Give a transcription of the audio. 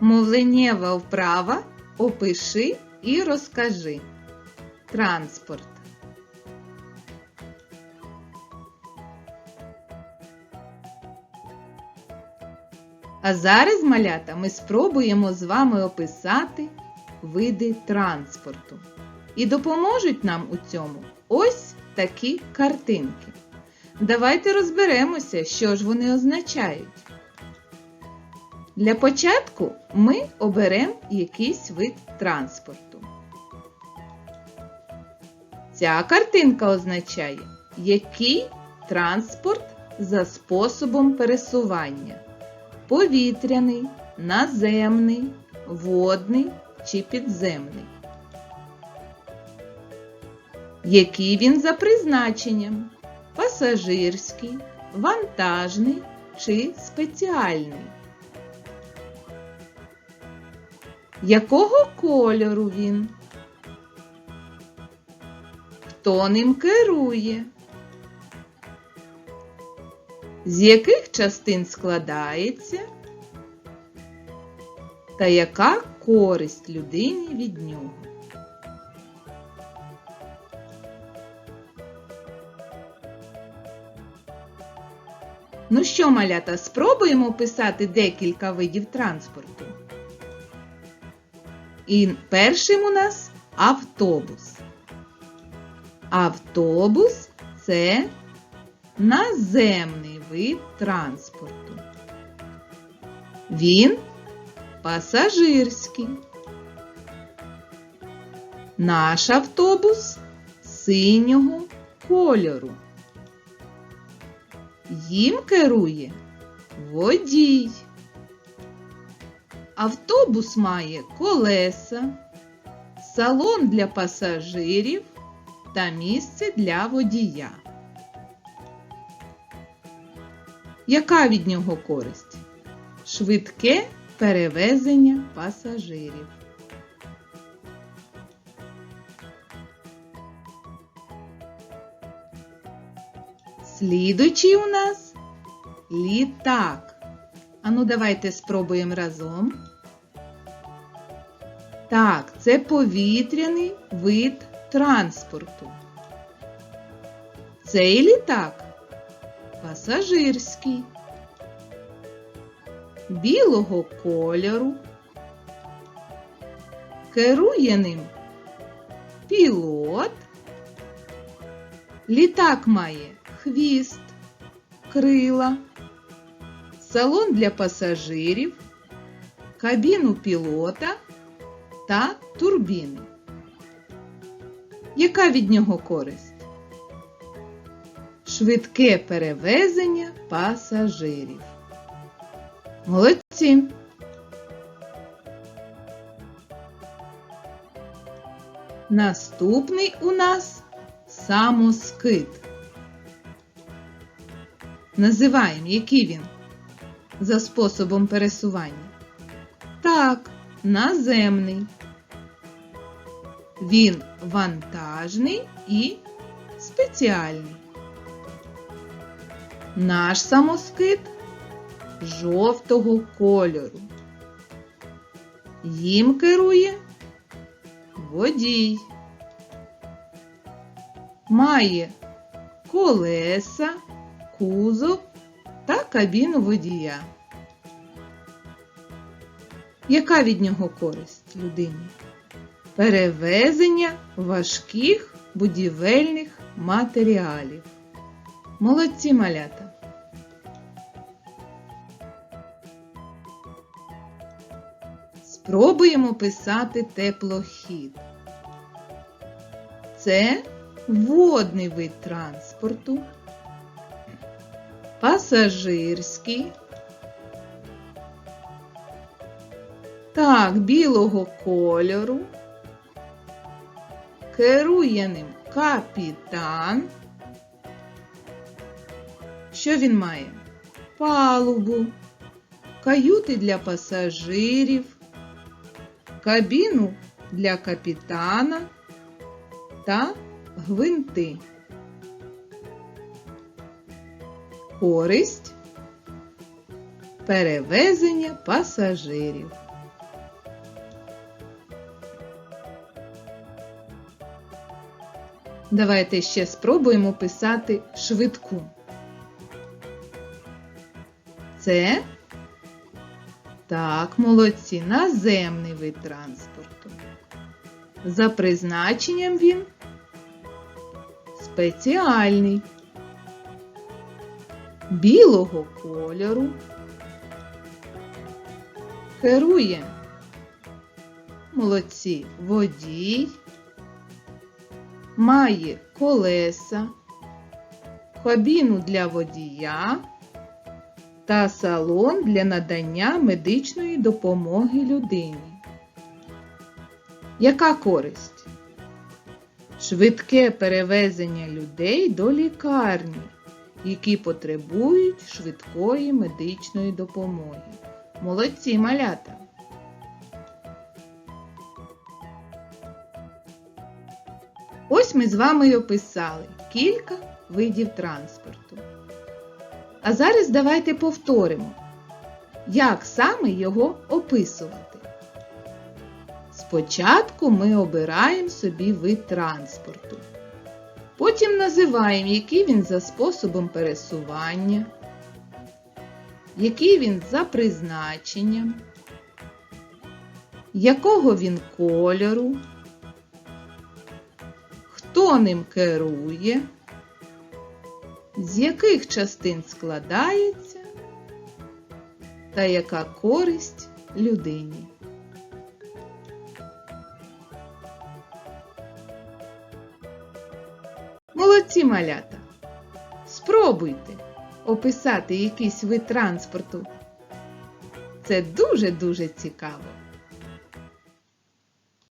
Мовленнєва вправа опиши і розкажи. Транспорт. А зараз, малята, ми спробуємо з вами описати види транспорту. І допоможуть нам у цьому ось такі картинки. Давайте розберемося, що ж вони означають. Для початку ми оберемо якийсь вид транспорту. Ця картинка означає, який транспорт за способом пересування. Повітряний, наземний, водний чи підземний. Який він за призначенням? Пасажирський, вантажний чи спеціальний? Якого кольору він? Хто ним керує? З яких частин складається? Та яка користь людині від нього? Ну що, малята, спробуємо описати декілька видів транспорту. І першим у нас автобус. Автобус це наземний вид транспорту. Він пасажирський. Наш автобус синього кольору. Їм керує водій. Автобус має колеса, салон для пасажирів та місце для водія. Яка від нього користь? Швидке перевезення пасажирів. Слідуючий у нас літак. Ану, давайте спробуємо разом. Так, це повітряний вид транспорту. Цей літак пасажирський, білого кольору. Керує ним пілот. Літак має хвіст, крила, салон для пасажирів, кабіну пілота та турбіни. Яка від нього користь? Швидке перевезення пасажирів. Молодці! Наступний у нас самоскид. Називаємо, який він за способом пересування. Так, наземний. Він вантажний і спеціальний. Наш самоскид жовтого кольору. Їм керує водій. Має колеса, кузов та кабіну водія. Яка від нього користь людині? Перевезення важких будівельних матеріалів. Молодці малята! Спробуємо писати теплохід. Це водний вид транспорту, пасажирський. Так, білого кольору. Керує ним капітан. Що він має? Палубу, каюти для пасажирів, кабіну для капітана та гвинти. Користь перевезення пасажирів. Давайте ще спробуємо писати швидку. Це так, молодці, наземний вид транспорту. За призначенням він спеціальний, білого кольору, керує молодці водій, має колеса, кабіну для водія та салон для надання медичної допомоги людині. Яка користь? Швидке перевезення людей до лікарні, які потребують швидкої медичної допомоги. Молодці малята! Ось ми з вами й описали кілька видів транспорту. А зараз давайте повторимо, як саме його описувати. Спочатку ми обираємо собі вид транспорту. Потім називаємо, який він за способом пересування, який він за призначенням, якого він кольору, хто ним керує, з яких частин складається та яка користь людині. Молодці малята! Спробуйте описати якийсь вид транспорту. Це дуже-дуже цікаво.